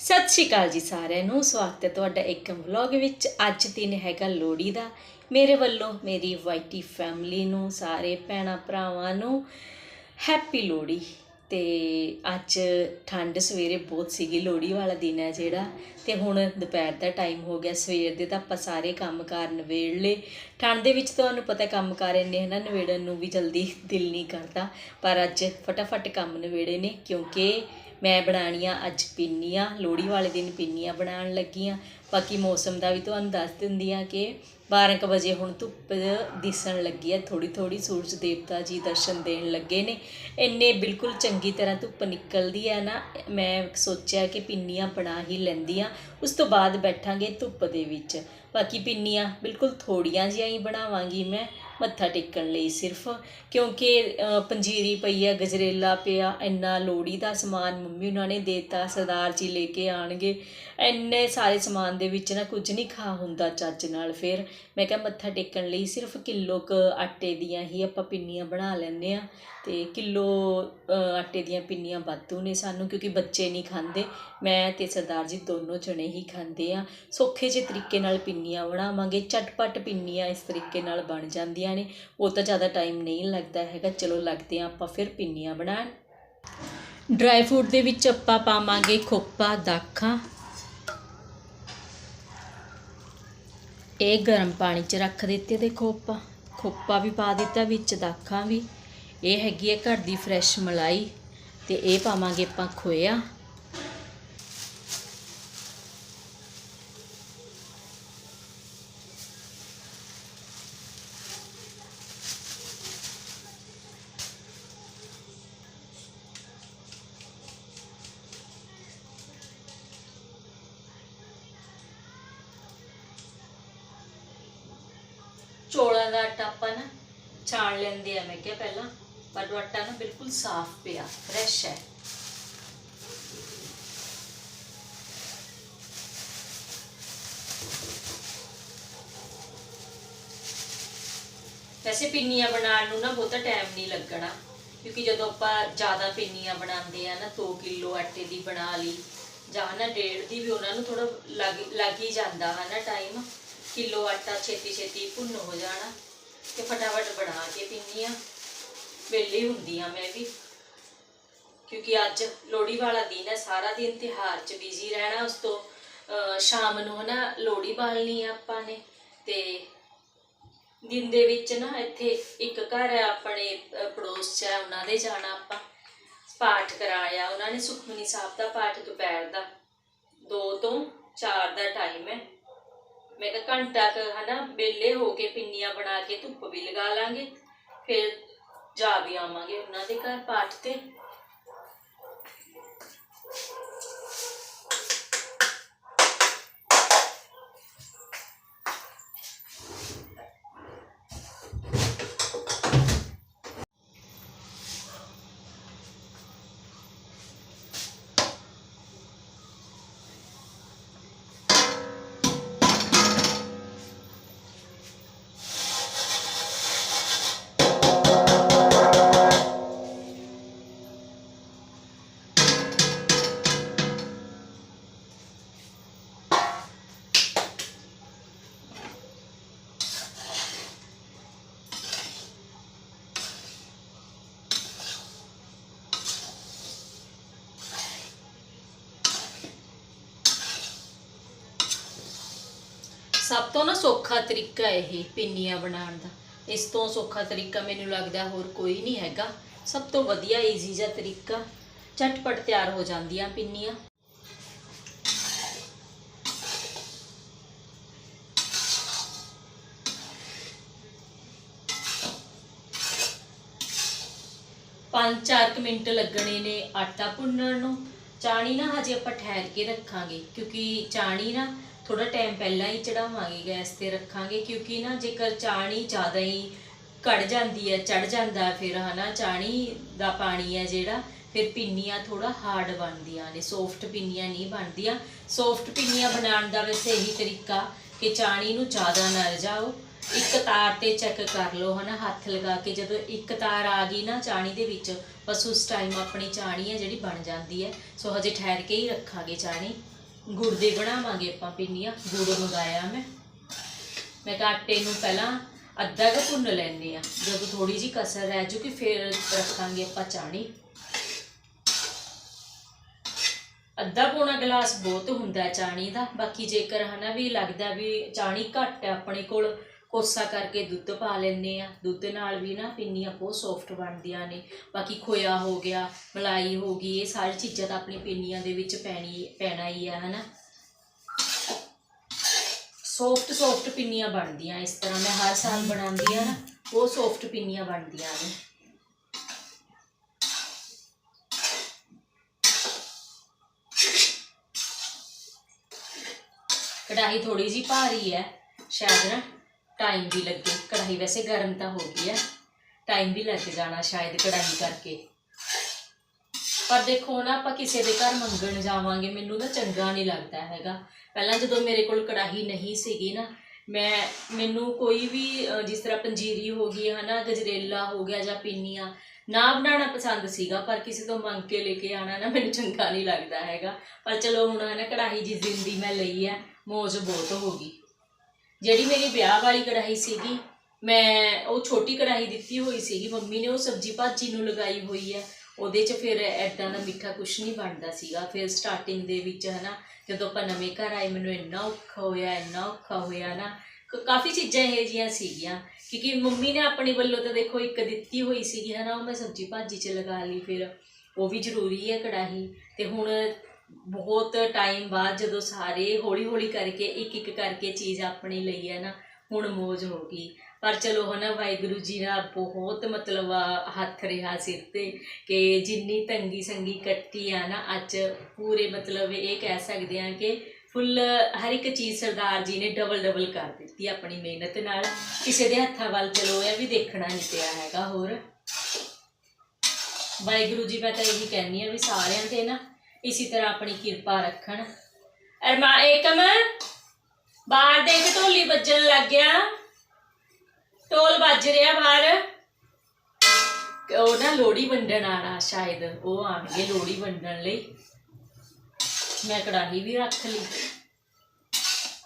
ਸਤਿ ਸ਼੍ਰੀ ਅਕਾਲ ਜੀ ਸਾਰਿਆਂ ਨੂੰ। ਸਵਾਗਤ ਹੈ ਤੁਹਾਡਾ ਇੱਕ ਵਲੌਗ ਵਿੱਚ। ਅੱਜ ਦਿਨ ਹੈਗਾ ਲੋਹੜੀ ਦਾ। ਮੇਰੇ ਵੱਲੋਂ ਮੇਰੀ ਵਾਈਟੀ ਫੈਮਿਲੀ ਨੂੰ, ਸਾਰੇ ਭੈਣਾਂ ਭਰਾਵਾਂ ਨੂੰ ਹੈਪੀ ਲੋਹੜੀ। ਤੇ ਅੱਜ ਠੰਡ ਸਵੇਰੇ ਬਹੁਤ ਸੀਗੀ, ਲੋਹੜੀ ਵਾਲਾ ਦਿਨ ਹੈ ਜਿਹੜਾ। ਤੇ ਹੁਣ ਦੁਪਹਿਰ ਦਾ ਟਾਈਮ ਹੋ ਗਿਆ। ਸਵੇਰ ਦੇ ਤਾਂ ਆਪਾਂ ਸਾਰੇ ਕੰਮ ਕਾਰ ਨਵੇੜ ਲਏ। ਠੰਡ ਦੇ ਵਿੱਚ ਤੁਹਾਨੂੰ ਪਤਾ ਕੰਮ ਕਾਰ ਇੰਨੇ ਹਨਾ ਨਵੇੜਨ ਨੂੰ ਵੀ ਜਲਦੀ ਦਿਲ ਨਹੀਂ ਕਰਦਾ। ਪਰ ਅੱਜ ਫਟਾਫਟ ਕੰਮ ਨਵੇੜੇ ਨੇ ਕਿਉਂਕਿ ਮੈਂ ਬਣਾਉਣੀਆਂ, ਅੱਜ ਪਿੰਨੀਆਂ, ਲੋਹੜੀ ਵਾਲੇ ਦਿਨ ਪਿੰਨੀਆਂ ਬਣਾਉਣ ਲੱਗੀ ਹਾਂ ਬਾਕੀ ਮੌਸਮ ਦਾ ਵੀ ਤੁਹਾਨੂੰ ਦੱਸ ਦਿੰਦੀ ਹਾਂ ਕਿ 12 ਕੁ ਵਜੇ ਹੁਣ ਧੁੱਪ ਦਿਸਣ ਲੱਗੀ ਹੈ ਥੋੜੀ ਥੋੜੀ ਸੂਰਜ ਦੇਵਤਾ ਜੀ ਦਰਸ਼ਨ ਦੇਣ ਲੱਗੇ ਨੇ। ਇੰਨੇ ਬਿਲਕੁਲ ਚੰਗੀ ਤਰ੍ਹਾਂ ਧੁੱਪ ਨਿਕਲਦੀ ਹੈ ਨਾ, ਮੈਂ ਸੋਚਿਆ ਕਿ ਪਿੰਨੀਆਂ ਬਣਾ ਹੀ ਲੈਂਦੀ ਆ ਉਸ ਤੋਂ ਬਾਅਦ ਬੈਠਾਂਗੇ ਧੁੱਪ ਦੇ ਵਿੱਚ। ਬਾਕੀ ਪਿੰਨੀਆਂ ਬਿਲਕੁਲ ਥੋੜੀਆਂ ਜਿਹੀਆਂ ਹੀ ਬਣਾਵਾਂਗੀ ਮੈਂ। ਮੱਥਾ ਟੇਕਣ ਲਈ ਸਿਰਫ, ਕਿਉਂਕਿ ਪੰਜੀਰੀ ਪਈ ਆ, ਗਜਰੇਲਾ ਪਿਆ, ਇੰਨਾ ਲੋੜੀ ਦਾ ਸਮਾਨ ਮੰਮੀ ਉਹਨਾਂ ਨੇ ਦੇਤਾ, ਸਰਦਾਰ ਜੀ ਲੈ ਕੇ ਆਣਗੇ। ਇੰਨੇ ਸਾਰੇ ਸਮਾਨ ਦੇ ਵਿੱਚ ਨਾ ਕੁਝ ਨਹੀਂ ਖਾ ਹੁੰਦਾ ਚੱਜ ਨਾਲ। ਫਿਰ ਮੈਂ ਕਿਹਾ ਮੱਥਾ ਟੇਕਣ ਲਈ ਸਿਰਫ ਕਿਲੋ ਕ ਆਟੇ ਦੀਆਂ ਹੀ ਆਪਾਂ ਪਿੰਨੀਆਂ ਬਣਾ ਲੈਂਦੇ ਆ ਅਤੇ ਕਿਲੋ ਆਟੇ ਦੀਆਂ ਪਿੰਨੀਆਂ ਵਾਧੂ ਨੇ ਸਾਨੂੰ ਕਿਉਂਕਿ ਬੱਚੇ ਨਹੀਂ ਖਾਂਦੇ। ਮੈਂ ਅਤੇ ਸਰਦਾਰ ਜੀ ਦੋਨੋਂ ਜਣੇ ਹੀ ਖਾਂਦੇ ਆ ਸੌਖੇ ਜਿਹੇ ਤਰੀਕੇ ਨਾਲ ਪਿੰਨੀਆਂ ਬਣਾਵਾਂਗੇ। ਚਟਪਟ ਪਿੰਨੀਆਂ ਇਸ ਤਰੀਕੇ ਨਾਲ ਬਣ ਜਾਂਦੀਆਂ ਨੇ। ਉਹ ਤਾਂ ਜ਼ਿਆਦਾ ਟਾਈਮ ਨਹੀਂ ਲੱਗਦਾ ਹੈਗਾ। ਚਲੋ ਲੱਗਦੇ ਆ ਆਪਾਂ ਫਿਰ ਪਿੰਨੀਆਂ ਬਣਾਉਣ। ਡਰਾਈ ਫਰੂਟ ਦੇ ਵਿੱਚ ਆਪਾਂ ਪਾਵਾਂਗੇ ਖੋਪਾ, ਦਾਖਾਂ। ਇਹ ਗਰਮ ਪਾਣੀ 'ਚ ਰੱਖ ਦਿੱਤੇ ਦੇਖੋ ਆਪਾਂ। ਖੋਪਾ ਵੀ ਪਾ ਦਿੱਤਾ, ਵਿੱਚ ਦਾਖਾਂ ਵੀ। ਇਹ ਹੈਗੀ ਹੈ ਘਰ ਦੀ ਫਰੈਸ਼ ਮਲਾਈ ਤੇ ਇਹ ਪਾਵਾਂਗੇ ਆਪਾਂ ਖੋਇਆ। ਚੋਲਾਂ ਦਾ ਆਟਾ ਆਪਾਂ ਨਾ ਛਾਣ ਲੈਂਦੇ ਆ, ਮੈਂ ਕਿਹਾ ਪਹਿਲਾਂ। ਪਰ ਉਹ ਆਟਾ ਨਾ ਬਿਲਕੁਲ ਸਾਫ਼ ਪਿਆ ਫਰੈਸ਼ ਹੈ। ਵੈਸੇ ਪਿੰਨੀਆਂ ਬਣਾਉਣ ਨੂੰ ਨਾ ਬਹੁਤਾ ਟਾਈਮ ਨਹੀਂ ਲੱਗਣਾ, ਕਿਉਂਕਿ ਜਦੋਂ ਆਪਾਂ ਜ਼ਿਆਦਾ ਪਿੰਨੀਆਂ ਬਣਾਉਂਦੇ ਆ ਨਾ 2 ਕਿਲੋ ਆਟੇ ਦੀ ਬਣਾ ਲਈ, ਜਾਂ ਨਾ ਡੇਢ ਦੀ ਵੀ ਉਹਨਾਂ ਨੂੰ ਥੋੜਾ ਲੱਗ ਲੱਗ ਹੀ ਜਾਂਦਾ ਹੈ ਨਾ ਟਾਈਮ ਕਿਲੋ ਆਟਾ ਛੇਤੀ ਛੇਤੀ ਭੁੰਨ ਹੋ ਜਾਣਾ, ਤੇ ਫਟਾਫਟ ਬਣਾ ਕੇ ਪਿੰਨੀਆਂ। ਵੇਲੀ ਹੁੰਦੀਆਂ ਮੈਂ ਵੀ। ਕਿਉਂਕਿ ਅੱਜ ਲੋਹੜੀ ਵਾਲਾ ਦਿਨ ਹੈ, ਸਾਰਾ ਦਿਨ ਤਿਉਹਾਰ 'ਚ ਬਿਜ਼ੀ ਰਹਿਣਾ, ਉਸ ਤੋਂ ਸ਼ਾਮ ਨੂੰ ਨਾ ਲੋਹੜੀ ਬਾਲਣੀ ਆ ਆਪਾਂ ਨੇ। ਤੇ ਦਿਨ ਦੇ ਵਿੱਚ ਨਾ ਇੱਥੇ ਇੱਕ ਘਰ ਹੈ, ਆਪਣੇ ਪੜੋਸ 'ਚ ਹੈ, ਉਹਨਾਂ ਦੇ ਜਾਣਾ ਆਪਾਂ। ਪਾਠ ਕਰਾਇਆ, ਉਹਨਾਂ ਨੇ ਸੁਖਮਨੀ ਸਾਹਿਬ ਦਾ ਪਾਠ ਦੁਪਹਿਰ ਦਾ। 2 ਤੋਂ 4 ਦਾ ਟਾਈਮ ਹੈ। ਮੈਂ ਤਾਂ ਘੰਟਾ ਕੁ ਹਨਾ ਵਿਹਲੇ ਹੋ ਕੇ ਪਿੰਨੀਆਂ ਬਣਾ ਕੇ ਧੁੱਪ ਵੀ ਲਗਾ ਲਾਂਗੇ। ਫਿਰ ਜਾ ਵੀ ਆਵਾਂਗੇ ਉਹਨਾਂ ਦੇ ਘਰ ਪਾਠ ਤੇ। ਸਭ ਤੋਂ ਨਾ ਸੌਖਾ ਤਰੀਕਾ ਇਹ ਪਿੰਨੀਆਂ ਬਣਾਉਣ ਦਾ। ਇਸ ਤੋਂ ਸੌਖਾ ਤਰੀਕਾ ਮੈਨੂੰ ਲੱਗਦਾ ਹੋਰ ਕੋਈ ਨਹੀਂ ਹੈਗਾ। ਸਭ ਤੋਂ ਵਧੀਆ ਈਜ਼ੀ ਜਿਹਾ ਤਰੀਕਾ, ਝਟਪਟ ਤਿਆਰ ਹੋ ਜਾਂਦੀਆਂ ਪਿੰਨੀਆਂ। ਪੰਜ ਚਾਰ ਕੁ ਮਿੰਟ ਲੱਗਣੇ ਨੇ ਆਟਾ ਭੁੰਨਣ ਨੂੰ। ਚਾਣੀ ਨਾ ਹਜੇ ਆਪਾਂ ਠਹਿਰ ਕੇ ਰੱਖਾਂਗੇ, ਕਿਉਂਕਿ ਚਾਣੀ ਨਾ ਥੋੜਾ ਟਾਈਮ ਪਹਿਲਾਂ ਹੀ ਚੜਾਵਾਂਗੇ ਗੈਸ ਤੇ ਰੱਖਾਂਗੇ, ਕਿਉਂਕਿ ਨਾ ਜੇਕਰ ਚਾਣੀ ਜ਼ਿਆਦਾ ਹੀ ਕੜ ਜਾਂਦੀ ਹੈ ਚੜ ਜਾਂਦਾ ਹੈ, ਫਿਰ ਹਨਾ ਚਾਣੀ ਦਾ ਪਾਣੀ ਹੈ ਜਿਹੜਾ, ਫਿਰ ਪਿੰਨੀਆਂ ਥੋੜਾ ਹਾਰਡ ਬਣਦੀਆਂ ਨੇ ਸੌਫਟ ਪਿੰਨੀਆਂ ਨਹੀਂ ਬਣਦੀਆਂ। ਸੌਫਟ ਪਿੰਨੀਆਂ ਬਣਾਉਣ ਦਾ ਵੈਸੇ ਇਹੀ ਤਰੀਕਾ ਕਿ ਚਾਣੀ ਨੂੰ ਜ਼ਿਆਦਾ ਨਾ ਰਜਾਓ ਇੱਕ ਤਾਰ ਤੇ ਚੈੱਕ ਕਰ ਲਓ, ਹਨਾ, ਹੱਥ ਲਗਾ ਕੇ ਜਦੋਂ ਇੱਕ ਤਾਰ ਆ ਗਈ ਨਾ ਚਾਣੀ ਦੇ ਵਿੱਚ, ਬਸ ਉਸ ਟਾਈਮ ਆਪਣੀ ਚਾਣੀ ਹੈ ਜਿਹੜੀ ਬਣ ਜਾਂਦੀ ਹੈ। ਸੋ ਹਜੇ ਠਹਿਰ ਕੇ ਹੀ ਰੱਖਾਂਗੇ ਚਾਣੀ ਗੁੜ ਦੇ ਬਣਾਵਾਂਗੇ ਆਪਾਂ ਪਿੰਨੀਆਂ। ਗੁੜ ਮੰਗਾਇਆ ਮੈਂ। ਮੈਂ ਕਿਹਾ ਆਟੇ ਨੂੰ ਪਹਿਲਾਂ ਅੱਧਾ ਕੁ ਭੁੰਨ ਲੈਂਦੇ ਆ ਜਦੋਂ ਥੋੜੀ ਜੀ ਕਸਰ ਰਹਿ ਜੂਗੀ, ਫਿਰ ਰੱਖਾਂਗੇ ਆਪਾਂ ਚਾਣੀ। ਅੱਧਾ ਪੌਣਾ ਗਲਾਸ ਬਹੁਤ ਹੁੰਦਾ ਚਾਣੀ ਦਾ। ਬਾਕੀ ਜੇਕਰ ਹਨਾ ਵੀ ਲੱਗਦਾ ਵੀ ਚਾਣੀ ਘੱਟ ਹੈ ਆਪਣੇ ਕੋਲ ਕੋਸਾ ਕਰਕੇ ਦੁੱਧ ਪਾ ਲੈਂਦੇ ਆ। ਦੁੱਧ ਨਾਲ ਵੀ ਨਾ ਪਿੰਨੀਆਂ ਬਹੁਤ ਸੌਫਟ ਬਣਦੀਆਂ ਨੇ। ਬਾਕੀ ਖੋਇਆ ਹੋ ਗਿਆ, ਮਲਾਈ ਹੋ ਗਈ, ਇਹ ਸਾਰੀ ਚੀਜ਼ਾਂ ਤਾਂ ਆਪਣੀ ਪਿੰਨੀਆਂ ਦੇ ਵਿੱਚ ਪੈਣੀ, ਪੈਣਾ ਹੀ ਆ, ਹਨਾ। ਸੌਫਟ ਸੌਫਟ ਪਿੰਨੀਆਂ ਬਣਦੀਆਂ ਇਸ ਤਰ੍ਹਾਂ। ਮੈਂ ਹਰ ਸਾਲ ਬਣਾਉਂਦੀ ਆ ਨਾ ਬਹੁਤ ਸੌਫਟ ਪਿੰਨੀਆਂ ਬਣਦੀਆਂ ਨੇ। ਕੜਾਹੀ ਥੋੜੀ ਜੀ ਭਾਰੀ ਹੈ, ਸ਼ਾਇਦ ਨਾ। ਟਾਈਮ ਵੀ ਲੱਗੇ। ਕੜਾਹੀ ਵੈਸੇ ਗਰਮ ਤਾਂ ਹੋ ਗਈ ਹੈ। ਟਾਈਮ ਵੀ ਲੱਗ ਜਾਣਾ ਸ਼ਾਇਦ ਕੜਾਹੀ ਕਰਕੇ। ਪਰ ਦੇਖੋ ਨਾ, ਆਪਾਂ ਕਿਸੇ ਦੇ ਘਰ ਮੰਗਣ ਜਾਵਾਂਗੇ, ਮੈਨੂੰ ਨਾ ਚੰਗਾ ਨਹੀਂ ਲੱਗਦਾ ਹੈਗਾ। ਪਹਿਲਾਂ ਜਦੋਂ ਮੇਰੇ ਕੋਲ ਕੜਾਹੀ ਨਹੀਂ ਸੀਗੀ ਨਾ, ਮੈਂ, ਮੈਨੂੰ ਕੋਈ ਵੀ ਜਿਸ ਤਰ੍ਹਾਂ ਪੰਜੀਰੀ ਹੋ ਗਈ, ਹਨਾ, ਗਜਰੇਲਾ ਹੋ ਗਿਆ ਜਾਂ ਪਿੰਨੀਆਂ, ਨਾ ਬਣਾਉਣਾ ਪਸੰਦ ਸੀਗਾ, ਪਰ ਕਿਸੇ ਤੋਂ ਮੰਗ ਕੇ ਲੈ ਕੇ ਆਣਾ ਨਾ ਮੈਨੂੰ ਚੰਗਾ ਨਹੀਂ ਲੱਗਦਾ ਹੈਗਾ। ਪਰ ਚਲੋ ਹੁਣ, ਹਨਾ, ਕੜਾਹੀ ਜਿਸ ਦਿਨ ਦੀ ਮੈਂ ਲਈ ਹੈ, ਮੌਜ ਬਹੁਤ ਹੋ ਗਈ। ਜਿਹੜੀ ਮੇਰੀ ਵਿਆਹ ਵਾਲੀ ਕੜਾਹੀ ਸੀਗੀ, ਮੈਂ ਉਹ ਛੋਟੀ ਕੜਾਹੀ ਦਿੱਤੀ ਹੋਈ ਸੀਗੀ, ਮੰਮੀ ਨੇ ਉਹ ਸਬਜੀ ਭਾਜੀ ਨੂੰ ਲਗਾਈ ਹੋਈ ਹੈ। ਉਹਦੇ 'ਚ ਫਿਰ ਐਦਾਂ ਦਾ ਮਿੱਠਾ ਕੁਝ ਨਹੀਂ ਬਣਦਾ ਸੀਗਾ। ਫਿਰ ਸਟਾਰਟਿੰਗ ਦੇ ਵਿੱਚ ਹਨਾ, ਜਦੋਂ ਆਪਾਂ ਨਵੇਂ ਘਰ ਆਏ, ਮੈਨੂੰ ਇੰਨਾ ਔਖਾ ਹੋਇਆ, ਇੰਨਾ ਔਖਾ ਹੋਇਆ ਨਾ। ਕ- ਕਾਫੀ ਚੀਜ਼ਾਂ ਇਹੋ ਜਿਹੀਆਂ ਸੀਗੀਆਂ। ਕਿਉਂਕਿ ਮੰਮੀ ਨੇ ਆਪਣੇ ਵੱਲੋਂ ਤਾਂ ਦੇਖੋ ਇੱਕ ਦਿੱਤੀ ਹੋਈ ਸੀਗੀ ਹਨਾ, ਉਹ ਮੈਂ ਸਬਜੀ ਭਾਜੀ 'ਚ ਲਗਾ ਲਈ, ਫਿਰ ਉਹ ਵੀ ਜ਼ਰੂਰੀ ਹੈ ਕੜਾਹੀ। ਤੇ ਹੁਣ ਬਹੁਤ ਟਾਈਮ ਬਾਅਦ ਜਦੋਂ ਸਾਰੇ ਹੌਲੀ ਹੌਲੀ ਕਰਕੇ ਇੱਕ ਇੱਕ ਕਰਕੇ ਚੀਜ਼ ਆਪਣੀ ਲਈ ਹੈ ਨਾ, ਹੁਣ ਮੋਜ ਹੋ ਗਈ। ਪਰ ਚਲੋ ਹਨਾ, ਵਾਹਿਗੁਰੂ ਜੀ ਦਾ ਬਹੁਤ ਮਤਲਬ ਹੱਥ ਰਿਹਾ ਸਿਰ ਤੇ ਕਿ ਜਿੰਨੀ ਤੰਗੀ ਸੰਗੀ ਕੱਟੀ ਆ ਨਾ, ਅੱਜ ਪੂਰੇ ਮਤਲਬ ਇਹ ਕਹਿ ਸਕਦੇ ਆ ਕਿ ਫੁੱਲ ਹਰ ਇੱਕ ਚੀਜ਼ ਸਰਦਾਰ ਜੀ ਨੇ ਡਬਲ ਡਬਲ ਕਰ ਦਿੱਤੀ ਆਪਣੀ ਮਿਹਨਤ ਨਾਲ। ਕਿਸੇ ਦੇ ਹੱਥਾਂ ਵੱਲ ਚਲੋ, ਇਹ ਵੀ ਦੇਖਣਾ ਨਹੀਂ ਪਿਆ ਹੈਗਾ ਹੋਰ। ਵਾਹਿਗੁਰੂ ਜੀ, ਮੈਂ ਤਾਂ ਇਹੀ ਕਹਿੰਦੀ ਆ ਵੀ ਸਾਰਿਆਂ ਤੇ ਨਾ ਇਸੇ ਤਰ੍ਹਾਂ ਆਪਣੀ ਕਿਰਪਾ ਰੱਖਣ। ਅਰਮਾ ਏਕਮ ਬਾਹਰ ਦੇਖ ਢੋਲੀ ਵੱਜਣ ਲੱਗ ਗਿਆ। ਢੋਲ ਵੱਜ ਰਿਹਾ ਬਾਹਰ। ਉਹ ਨਾ ਲੋੜੀ ਵੰਡਣ ਆਣਾ ਸ਼ਾਇਦ ਉਹ ਆਣਗੇ ਲੋੜੀ ਵੰਡਣ ਲਈ। ਮੈਂ ਕੜਾਹੀ ਵੀ ਰੱਖ ਲਈ।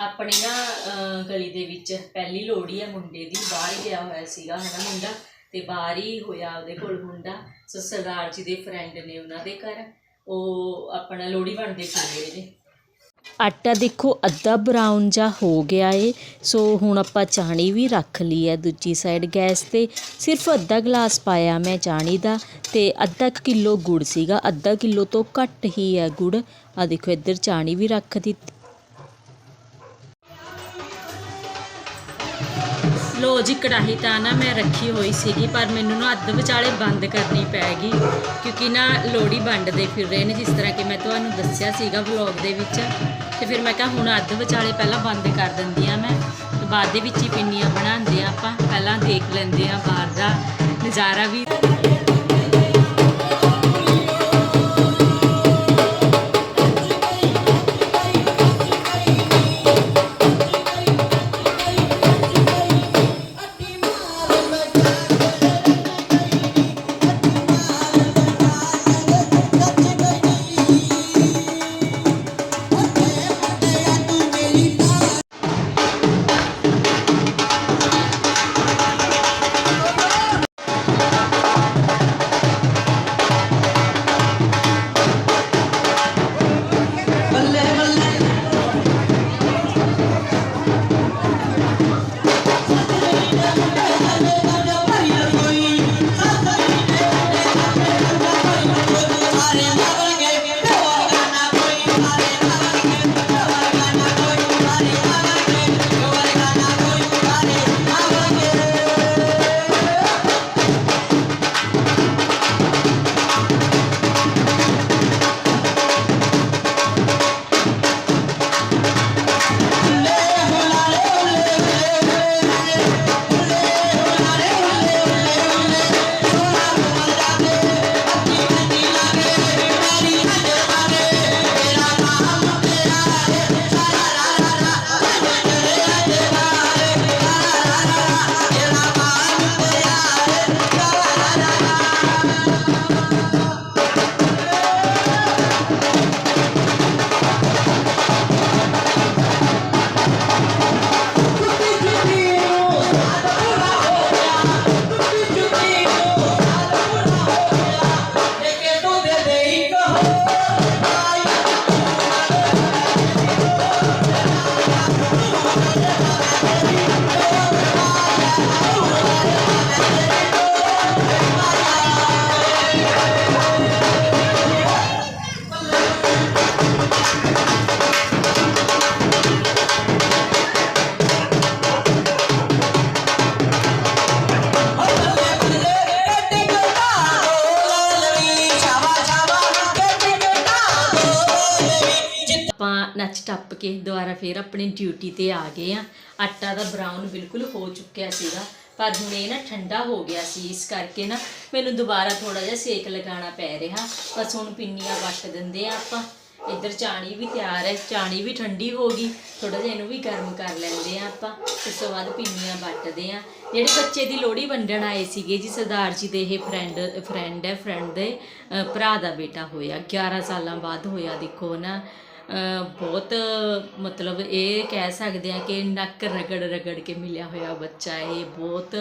ਆਪਣੀ ਨਾ ਅਹ, ਗਲੀ ਦੇ ਵਿੱਚ ਪਹਿਲੀ ਲੋੜੀ ਹੈ ਮੁੰਡੇ ਦੀ ਬਾਹਰ ਹੀ ਗਿਆ ਹੋਇਆ ਸੀਗਾ ਹਨਾ ਮੁੰਡਾ ਤੇ ਬਾਹਰ ਹੀ ਹੋਇਆ ਉਹਦੇ ਕੋਲ ਮੁੰਡਾ। ਸੋ ਸਰਦਾਰ ਜੀ ਦੇ ਫਰੈਂਡ ਨੇ ਉਹਨਾਂ ਦੇ ਘਰ। ਉਹ ਆਪਣਾ ਲੋੜੀ ਵੰਡਦੇ ਫਿਰਦੇ ਨੇ ਆਟਾ ਦੇਖੋ ਅੱਧਾ ਬਰਾਊਨ ਜਾ ਹੋ ਗਿਆ ਏ, ਸੋ ਹੁਣ ਆਪਾਂ ਚਾਣੀ ਵੀ ਰੱਖ ਲਈ ਹੈ ਦੂਜੀ ਸਾਈਡ ਗੈਸ ਤੇ। ਸਿਰਫ ਅੱਧਾ ਗਲਾਸ ਪਾਇਆ ਮੈਂ ਚਾਣੀ ਦਾ ਤੇ ਅੱਧਾ ਕੁ ਕਿਲੋ ਗੁੜ ਸੀਗਾ, ਅੱਧਾ ਕਿਲੋ ਤੋਂ ਘੱਟ ਹੀ ਹੈ ਗੁੜ। ਆ ਦੇਖੋ ਇੱਧਰ ਚਾਣੀ ਵੀ ਰੱਖ ਦਿੱਤੀ। ਲੋ ਜੀ ਕੜਾਹੀ ਤਾਂ ਨਾ ਮੈਂ ਰੱਖੀ ਹੋਈ ਸੀਗੀ, ਪਰ ਮੈਨੂੰ ਨਾ ਅੱਧ ਵਿਚਾਲੇ ਬੰਦ ਕਰਨੀ ਪੈ ਕਿਉਂਕਿ ਨਾ ਲੋੜੀ ਵੰਡਦੇ ਫਿਰ ਰਹੇ ਨੇ, ਜਿਸ ਤਰ੍ਹਾਂ ਕਿ ਮੈਂ ਤੁਹਾਨੂੰ ਦੱਸਿਆ ਸੀਗਾ ਵਲੌਗ ਦੇ ਵਿੱਚ, ਤੇ ਫਿਰ ਮੈਂ ਕਿਹਾ ਹੁਣ ਅੱਧ ਵਿਚਾਲੇ ਪਹਿਲਾਂ ਬੰਦ ਕਰ ਦਿੰਦੀ ਆ ਮੈਂ, ਤੇ ਬਾਅਦ ਦੇ ਵਿੱਚ ਹੀ ਪਿੰਨੀਆਂ ਬਣਾਉਂਦੇ ਆ ਆਪਾਂ, ਪਹਿਲਾਂ ਦੇਖ ਲੈਂਦੇ ਆ ਬਾਹਰ ਦਾ ਨਜ਼ਾਰਾ ਵੀ। ਆਪਾਂ ਟੱਪ ਕੇ ਦੁਬਾਰਾ ਫੇਰ ਆਪਣੀ ਡਿਊਟੀ ਤੇ ਆ ਗਏ ਆ। ਆਟਾ ਦਾ ਬਰਾਊਨ ਬਿਲਕੁਲ ਹੋ ਚੁੱਕਿਆ ਸੀਗਾ, ਪਰ ਹੁਣ ਇਹ ਨਾ ਠੰਡਾ ਹੋ ਗਿਆ ਸੀ, ਇਸ ਕਰਕੇ ਨਾ ਮੈਨੂੰ ਦੁਬਾਰਾ ਥੋੜਾ ਜਿਹਾ ਸੇਕ ਲਗਾਉਣਾ ਪੈ ਰਿਹਾ। ਬਸ ਹੁਣ ਪਿੰਨੀਆਂ ਵੱਟ ਦਿੰਦੇ ਆ ਆਪਾਂ। ਇੱਧਰ ਚਾਣੀ ਵੀ ਤਿਆਰ ਹੈ, ਚਾਣੀ ਵੀ ਠੰਡੀ ਹੋ ਗਈ ਥੋੜਾ ਜਿਹਾ ਇਹਨੂੰ ਵੀ ਗਰਮ ਕਰ ਲੈਂਦੇ ਆ ਆਪਾਂ। ਉਸ ਤੋਂ ਬਾਅਦ ਪਿੰਨੀਆਂ ਵੱਟਦੇ ਆ। ਜਿਹੜੇ ਬੱਚੇ ਦੀ ਲੋਹੜੀ ਵੰਡਣ ਆਏ ਸੀਗੇ ਜੀ, ਸਰਦਾਰ ਜੀ ਦੇ ਇਹ ਫਰੈਂਡ ਫਰੈਂਡ ਹੈ ਫਰੈਂਡ ਦੇ ਭਰਾ ਦਾ ਬੇਟਾ ਹੋਇਆ 11 ਸਾਲਾਂ ਬਾਅਦ ਹੋਇਆ, ਦੇਖੋ ਨਾ। ਬਹੁਤ, ਮਤਲਬ ਇਹ ਕਹਿ ਸਕਦੇ ਆ ਕਿ ਨੱਕ ਰਗੜ ਰਗੜ ਕੇ ਮਿਲਿਆ ਹੋਇਆ ਬੱਚਾ ਇਹ ਬਹੁਤ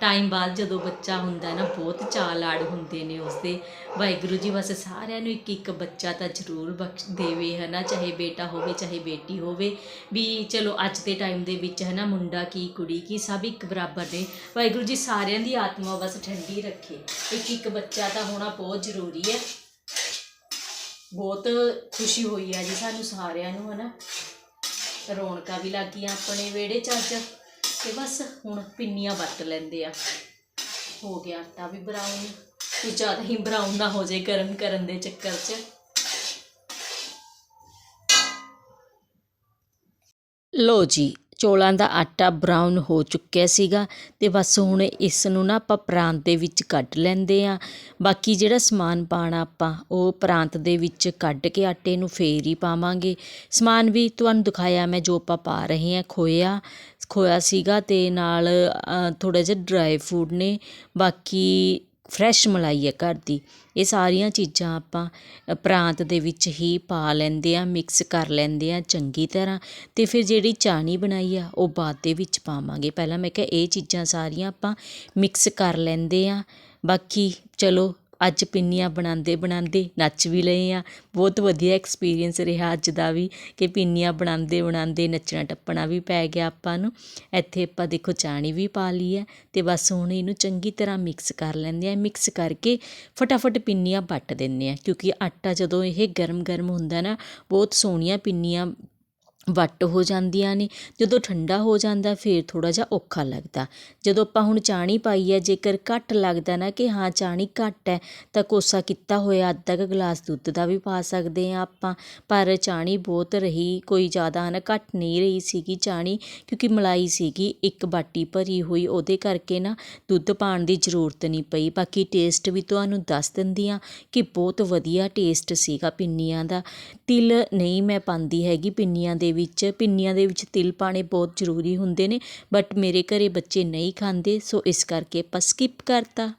ਟਾਈਮ ਬਾਅਦ ਜਦੋਂ ਬੱਚਾ ਹੁੰਦਾ ਨਾ, ਬਹੁਤ ਚਾਅ ਲਾਡ ਹੁੰਦੇ ਨੇ ਉਸਦੇ। ਵਾਹਿਗੁਰੂ ਜੀ ਬਸ ਸਾਰਿਆਂ ਨੂੰ ਇੱਕ ਇੱਕ ਬੱਚਾ ਤਾਂ ਜ਼ਰੂਰ ਬਖਸ਼ ਦੇਵੇ ਹੈ ਨਾ ਚਾਹੇ ਬੇਟਾ ਹੋਵੇ, ਚਾਹੇ ਬੇਟੀ ਹੋਵੇ। ਵੀ ਚਲੋ ਅੱਜ ਦੇ ਟਾਈਮ ਦੇ ਵਿੱਚ ਹੈ ਨਾ ਮੁੰਡਾ ਕੀ, ਕੁੜੀ ਕੀ, ਸਭ ਇੱਕ ਬਰਾਬਰ ਨੇ। ਵਾਹਿਗੁਰੂ ਜੀ ਸਾਰਿਆਂ ਦੀ ਆਤਮਾ ਬਸ ਠੰਡੀ ਰੱਖੇ। ਇੱਕ ਇੱਕ ਬੱਚਾ ਤਾਂ ਹੋਣਾ ਬਹੁਤ ਜ਼ਰੂਰੀ ਹੈ। ਬਹੁਤ ਖੁਸ਼ੀ ਹੋਈ ਹੈ ਜੀ ਸਾਨੂੰ ਸਾਰਿਆਂ ਨੂੰ, ਹਨਾ? ਰੌਣਕਾਂ ਵੀ ਲੱਗ ਗਈਆਂ ਆਪਣੇ ਵਿਹੜੇ 'ਚ ਅੱਜ ਤੇ ਬਸ ਹੁਣ ਪਿੰਨੀਆਂ ਵਰਤ ਲੈਂਦੇ ਆ। ਹੋ ਗਿਆ ਆਟਾ ਵੀ ਬਰਾਊਨ ਕੁਝ ਜ਼ਿਆਦਾ ਹੀ ਬਰਾਊਨ ਨਾ ਹੋ ਜਾਏ ਗਰਮ ਕਰਨ ਦੇ ਚੱਕਰ 'ਚ। ਲੋ ਜੀ ਚੌਲਾਂ ਦਾ ਆਟਾ ਬਰਾਊਨ ਹੋ ਚੁੱਕਿਆ ਸੀਗਾ ਅਤੇ ਬਸ ਹੁਣ ਇਸ ਨੂੰ ਨਾ ਆਪਾਂ ਪ੍ਰਾਂਤ ਦੇ ਵਿੱਚ ਕੱਢ ਲੈਂਦੇ ਹਾਂ। ਬਾਕੀ ਜਿਹੜਾ ਸਮਾਨ ਪਾਉਣਾ ਆਪਾਂ, ਉਹ ਪ੍ਰਾਂਤ ਦੇ ਵਿੱਚ ਕੱਢ ਕੇ ਆਟੇ ਨੂੰ ਫੇਰ ਹੀ ਪਾਵਾਂਗੇ। ਸਮਾਨ ਵੀ ਤੁਹਾਨੂੰ ਦਿਖਾਇਆ ਮੈਂ ਜੋ ਆਪਾਂ ਪਾ ਰਹੇ ਹਾਂ, ਖੋਇਆ ਖੋਇਆ ਸੀਗਾ ਅਤੇ ਨਾਲ ਥੋੜ੍ਹਾ ਜਿਹਾ ਡਰਾਈ ਫਰੂਟ ਨੇ। ਬਾਕੀ ਫਰੈਸ਼ ਮਲਾਈ ਹੈ ਘਰ ਦੀ। ਇਹ ਸਾਰੀਆਂ ਚੀਜ਼ਾਂ ਆਪਾਂ ਅ, ਪ੍ਰਾਂਤ ਦੇ ਵਿੱਚ ਹੀ ਪਾ ਲੈਂਦੇ ਹਾਂ ਮਿਕਸ ਕਰ ਲੈਂਦੇ ਹਾਂ ਚੰਗੀ ਤਰ੍ਹਾਂ ਅਤੇ ਫਿਰ ਜਿਹੜੀ ਚਾਣੀ ਬਣਾਈ ਆ ਉਹ ਬਾਅਦ ਦੇ ਵਿੱਚ ਪਾਵਾਂਗੇ। ਪਹਿਲਾਂ ਮੈਂ ਕਿਹਾ ਇਹ ਚੀਜ਼ਾਂ ਸਾਰੀਆਂ ਆਪਾਂ ਮਿਕਸ ਕਰ ਲੈਂਦੇ ਹਾਂ। ਬਾਕੀ ਚਲੋ ਅੱਜ ਪਿੰਨੀਆਂ ਬਣਾਉਂਦੇ ਬਣਾਉਂਦੇ ਨੱਚ ਵੀ ਲਏ ਹਾਂ ਬਹੁਤ ਵਧੀਆ ਐਕਸਪੀਰੀਅੰਸ ਰਿਹਾ ਅੱਜ ਦਾ ਵੀ ਕਿ ਪਿੰਨੀਆਂ ਬਣਾਉਂਦੇ ਬਣਾਉਂਦੇ ਨੱਚਣਾ ਟੱਪਣਾ ਵੀ ਪੈ ਗਿਆ ਆਪਾਂ ਨੂੰ। ਇੱਥੇ ਆਪਾਂ ਦੇਖੋ ਚਾਣੀ ਵੀ ਪਾ ਲਈ ਹੈ ਅਤੇ ਬਸ ਹੁਣ ਇਹਨੂੰ ਚੰਗੀ ਤਰ੍ਹਾਂ ਮਿਕਸ ਕਰ ਲੈਂਦੇ ਹਾਂ ਮਿਕਸ ਕਰਕੇ ਫਟਾਫਟ ਪਿੰਨੀਆਂ ਵੱਟ ਦਿੰਦੇ ਹਾਂ ਕਿਉਂਕਿ ਆਟਾ ਜਦੋਂ ਇਹ ਗਰਮ ਗਰਮ ਹੁੰਦਾ ਨਾ, ਬਹੁਤ ਸੋਹਣੀਆਂ ਪਿੰਨੀਆਂ ਵੱਟ ਹੋ ਜਾਂਦੀਆਂ ਨੇ, ਜਦੋਂ ਠੰਡਾ ਹੋ ਜਾਂਦਾ ਫਿਰ ਥੋੜ੍ਹਾ ਜਿਹਾ ਔਖਾ ਲੱਗਦਾ। ਜਦੋਂ ਆਪਾਂ ਹੁਣ ਚਾਣੀ ਪਾਈ ਹੈ, ਜੇਕਰ ਘੱਟ ਲੱਗਦਾ ਨਾ ਕਿ ਹਾਂ ਚਾਣੀ ਘੱਟ ਹੈ, ਤਾਂ ਕੋਸਾ ਕੀਤਾ ਹੋਇਆ ਅੱਧਾ ਕੁ ਗਲਾਸ ਦੁੱਧ ਦਾ ਵੀ ਪਾ ਸਕਦੇ ਹਾਂ ਆਪਾਂ। ਪਰ ਚਾਣੀ ਬਹੁਤ ਰਹੀ, ਕੋਈ ਜ਼ਿਆਦਾ ਨਾ ਘੱਟ ਨਹੀਂ ਰਹੀ ਸੀਗੀ ਚਾਣੀ, ਕਿਉਂਕਿ ਮਲਾਈ ਸੀਗੀ, ਇੱਕ ਬਾਟੀ ਭਰੀ ਹੋਈ, ਉਹਦੇ ਕਰਕੇ ਨਾ ਦੁੱਧ ਪਾਉਣ ਦੀ ਜ਼ਰੂਰਤ ਨਹੀਂ ਪਈ। ਬਾਕੀ ਟੇਸਟ ਵੀ ਤੁਹਾਨੂੰ ਦੱਸ ਦਿੰਦੀ ਆ ਕਿ ਬਹੁਤ ਵਧੀਆ ਟੇਸਟ ਸੀਗਾ ਪਿੰਨੀਆਂ ਦਾ। ਤਿਲ ਨਹੀਂ ਮੈਂ ਪਾਉਂਦੀ ਹੈਗੀ ਪਿੰਨੀਆਂ ਦੇ ਵਿੱਚ ਪਿੰਨੀਆਂ ਦੇ ਵਿੱਚ ਤਿਲ ਪਾਉਣੇ ਬਹੁਤ ਜ਼ਰੂਰੀ ਹੁੰਦੇ ਨੇ ਬਟ ਮੇਰੇ ਘਰ ਬੱਚੇ ਨਹੀਂ ਖਾਂਦੇ ਸੋ ਇਸ ਕਰਕੇ ਆਪਾਂ ਸਕਿਪ ਕਰਤਾ।